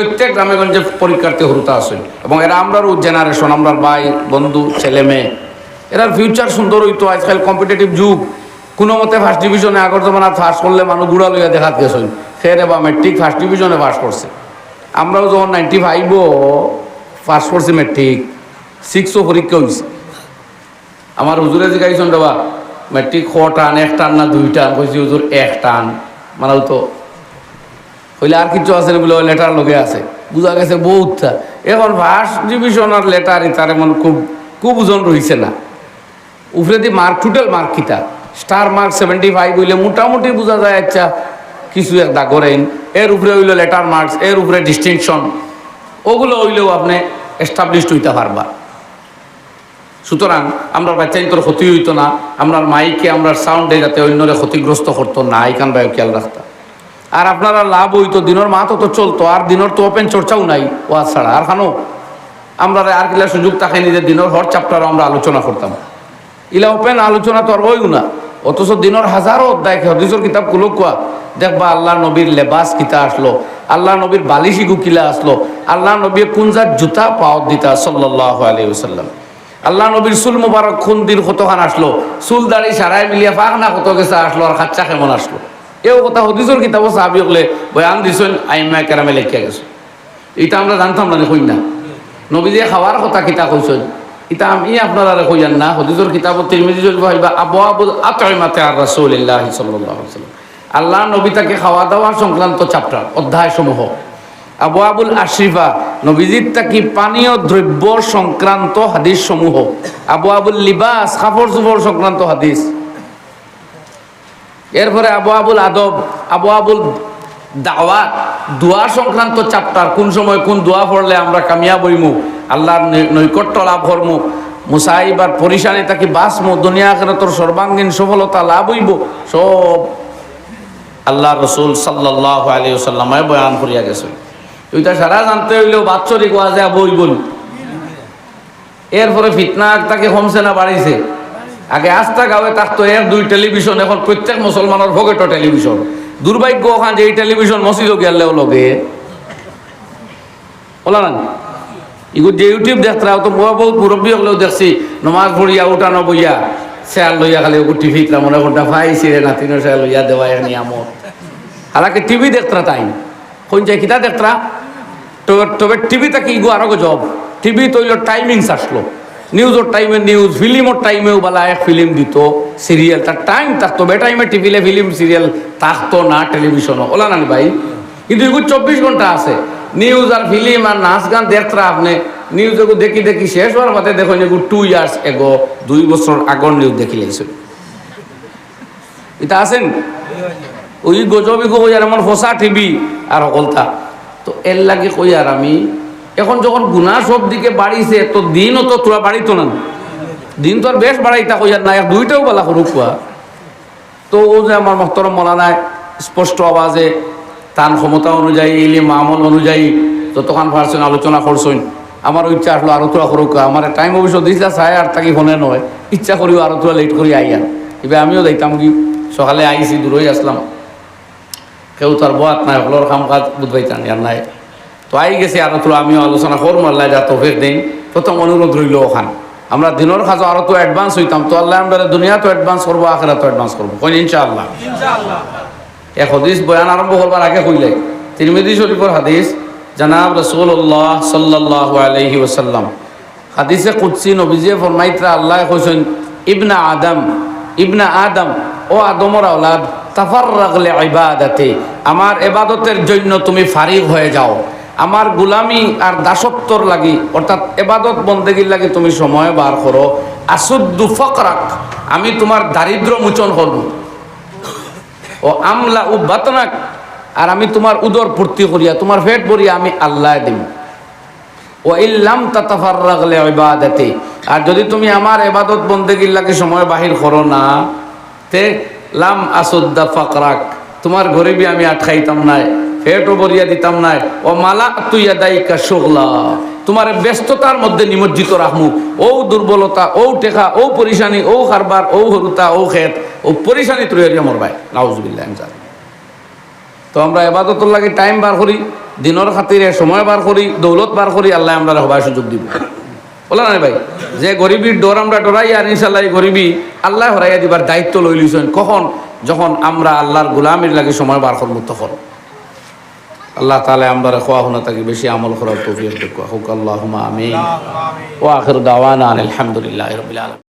প্রত্যেক গ্রামে গঞ্জে পরীক্ষার্থী হরুতা আছে। এবং এরা আমরারও জেনারেশন আমরার ভাই, বন্ধু, ছেলে, মেয়ে। এরার ফিউচার সুন্দর হইতো, আজকাল কম্পিটিটিভ যুগ। কোনো মতে ফার্স্ট ডিভিশনে আগর জমানা ফার্স্ট করলে মানুষ গুড়া লইয়া দেখাত গেছেন সেরে বা মেট্রিক ফার্স্ট ডিভিশনে পাস করছে। আমরাও যখন নাইনটি ফাইভও পাস করছি মেট্রিক সিক্সও পরীক্ষা হয়েছে আমার হুজুরে জিগাইছেন দেবা মেট্রিক খ টান, এক টান না দুই টান? কইছি, হুজুর, এক টান। মানে তো হইলে আর কিছু আছে বলে ওই লেটার লগে আছে। বুঝা গেছে বহুতটা। এখন ফার্স্ট ডিভিশন আর লেটার তার এমন খুব খুব ওজন রইছে না। উপরে দিয়ে মার্ক টোটাল মার্ক কিতা? স্টার মার্ক সেভেন্টি ফাইভ হইলে মোটামুটি বোঝা যায় আচ্ছা কিছু একটা করেন। এর উপরে হইল লেটার মার্কস এর উপরে ডিস্টিংশন ওগুলো হইলেও আপনি এস্টাবলিশড হইতে পারবা। সুতরাং আমরা বাচ্চাই তোর ক্ষতি হইতো না, আমরার মাইকে আমরা সাউন্ডে যাতে অন্যরে ক্ষতিগ্রস্ত করতো না এইখান বায়ু খেয়াল রাখতাম আর আপনারা লাভ হইতো, দিনের মাতো তো চলতো, আর দিনের তো ওপেন চর্চাও নাই। ও ছাড়া আর খানো আমরা আর কিলা সুযোগ থাকে নিজের দিনের হর চ্যাপ্টারও আমরা আলোচনা করতাম। ইলা ওপেন আলোচনা তো আর হইও না, অথচ দিনের হাজারো অধ্যায় হদিসর কিতাবগুলো কোয়া, দেখবা আল্লাহ নবীর লেবাস কিতা আসলো, আল্লাহ নবীর বালিশিগু কিলা আসলো, আল্লাহ নবীর কুঞ্জার জুতা পাওয়াত দিতা সাল্লাহ আলাইসাল্লাম আল্লাহ নবীর চুল মুবারক খুন দিন কতখান আসলো, চুল দাড়ি সারাই মিলিয়া পাখনা কত গেছে আসলো, আর খাচ্চা কেমন আসলো। এও কথা হদিসর কিতাব সাহাবি হলে বয়ান দিছেন, আইমা কেরামে লেখিয়া গেছে। এটা আমরা জানতাম না দেখুন না। নবী যে খাওয়ার কথা কিতা কইছেন এটা আমি আপনারা কইয়ান না। হদিসর কিতাব তিরমিজি জলবা হইবা আবু আবুল আর রাসূলুল্লাহ সাল্লাল্লাহু আলাইহি আল্লাহ নবী তাকে খাওয়া দাওয়া সংক্রান্ত চ্যাপ্টার অধ্যায় সমূহ আবু আবুল আশরিফা নবীজির তাকি পানীয় দ্রব্য সংক্রান্ত হাদিস সমূহ আবু আবুল লিবাস কাপড় চোপড় সংক্রান্ত হাদিস এরপরে আবু আবুল আদব, আবু আবুল দাওয়াত, দোয়া সংক্রান্ত চ্যাপ্টার কোন সময় কোন দোয়া পড়লে আমরা কামিয়াব হইমু, আল্লাহর নৈকট্য লাভ করমু মুসাইব আর পরিশানি তাকে বাসমু দুনিয়া কেন তোর সর্বাঙ্গীন সফলতা লাভ হইব, সব আল্লাহ রসুল সাল্লাহ আলী সাল্লামায় বয়ান করিয়া গেছে। ওইটা সারা জানতে হইলেও বাৎসরিক ওয়াজে বই বল এরপরে ফিতনা তাকে কমছে না বাড়িছে। আগে আস্থা গাঁয়ে থাকতো এক, দুই টেলিভিশন, এখন প্রত্যেক মুসলমানের ভোগেটো টেলিভিশন। দুর্ভাগ্য ওখান যে এই টেলিভিশন মসজিদও গেলেও লগে ওলা না ইগু যে ইউটিউব দেখতরা তো বড় বহুত মুরব্বী হলেও দেখছি, নমাজ পড়িয়া, উঠানো বইয়া শেয়ার লইয়া খালি ওগু টিভি মনে ঘণ্টা ফাইছি রে নাতিনো শেয়ার লইয়া দেওয়া নিয়ামত। হালাকে টিভি দেখতরা তাই। কোন যায় কিতা দেখতরা তবে তবে টিভিতে কি ইগু আরও জব? টিভি তৈল টাইমিংস আসলো। নিউজের টাইমে নিউজ ফিল্মর টাইমেও বেলা এক ফিল্ম দিত সিরিয়াল তার টাইম থাকতো বে টাইমে টিভিলে ফিল্ম সিরিয়াল থাকতো না টেলিভিশনও ওলা না ভাই, কিন্তু এগুলো চব্বিশ ঘণ্টা আছে। নিউজ আর ফিল্ম আর নাচ গান দেখতরা আপনি নিউজ এগো দেখি দেখি শেষ হওয়ার পথে দেখুন এগো টু ইয়ার্স এগো দুই বছর আগর নিউজ দেখি লাইছিল এটা আছেন? ওই গজবি কই আর আমার ফসা টিভি আর সকলতা তো এর লাগে কই আর আমি এখন যখন গুণা সব দিকে বাড়িছে, তো দিনও তো তোরা বাড়িতো না। দিন তো আর বেশ বাড়াইতা কই আর না দুইটাও বেলা করুক কোয়া। তো ও যে আমার মহতরম মলানায় স্পষ্ট আওয়াজে তান ক্ষমতা অনুযায়ী, ইলিম আমল অনুযায়ী যতক্ষণ পারছেন আলোচনা করছেন। আমার ইচ্ছা আসলো আরও তোরা করুক আমার টাইম অবশ্য দিয়েছিল চাই, আর তাকে ফোনে নয়। ইচ্ছা করিও আরও তোরা লেট করি আইয়া। এবার আমিও যাইতাম কি, সকালে আইসি দূরই আসলাম। কেউ তার বাত নাই, হলোর কাম কাজ বুঝবাইতাম আর নাই। তো আই গেছে আরও তো আমিও আলোচনা করব আল্লাহ যা তফিক দিন। প্রথম অনুরোধ রইল ওখান। আমরা দিনের কাজও আরও তো অ্যাডভান্স হইতাম, তো আল্লাহ আমরা দুনিয়া তো অ্যাডভান্স করব আখেরা তো অ্যাডভান্স করব কই ইনশাআল্লাহ। এক হদিস বয়ান আরম্ভ করবার আগে কইলে তিরমিদি শরীফর হাদিস, জানাব রসুল্লাহ সাল্লাহ আলহি ওসাল্লাম হাদিসে কুৎসি নবীজিয়ে ফরমাইত্রা, আল্লাহ কইছেন ইবনা আদম ইবনা আদম, ও আদমর আওলাদ তাফার রাগলে ইবাদাতে, আমার এবাদতের জন্য তুমি ফারিগ হয়ে যাও। আমার গুলামি আর দাসত্বর লাগি, অর্থাৎ এবাদত বন্দেগীর লাগি তুমি সময় বার করো। আসুদ্দু ফকরাক, আমি তোমার দারিদ্র মোচন করব ও আমলা ও বাতনাক, আর আমি তোমার উদর পূর্তি করিয়া, তোমার পেট ভরিয়া আমি আল্লাহ দিম। ও ইল্লাম তাতাফার রাগলে ইবাদাতে, আর যদি তুমি আমার এবাদত বন্দেগীর লাগে সময় বাহির করো না, তে লাম আসুদ্দা ফাকরাক, তোমার গরিবি আমি আটকাইতাম নাই। পেটও ভরিয়া দিতাম নাই, ও মালা তুইয়া দায়িকা শুগলা তোমার ব্যস্ততার মধ্যে নিমজ্জিত রাখমু। ও দুর্বলতা, ও টেকা, ও পরিশানি, ও কারবার, ও হরুতা, ও খেত ও পরিশানি তৈরি মরবাই। নাউজুবিল্লাহ তো আমরা এবাদতর লাগে টাইম বার করি, দিনের খাতিরে সময় বার করি, দৌলত বার করি, আল্লাহ আমরা হবার সুযোগ দিব। বলা না ভাই, যে গরিবীর ডর আমরা ডরাই আর ইনশাল্লাহ গরিবী আল্লাহ হরাইয়া দিবার দায়িত্ব লই লিছেন কখন? যখন আমরা আল্লাহর গুলামির লাগে সময় বার করব, তখন। আল্লাহ তালে আমরা খোয়া হোনা তাকে বেশি আমল করার তৌফিক হোক আল্লাহ আমিন। ও আখির দাওয়ান আলহামদুলিল্লাহ রবিল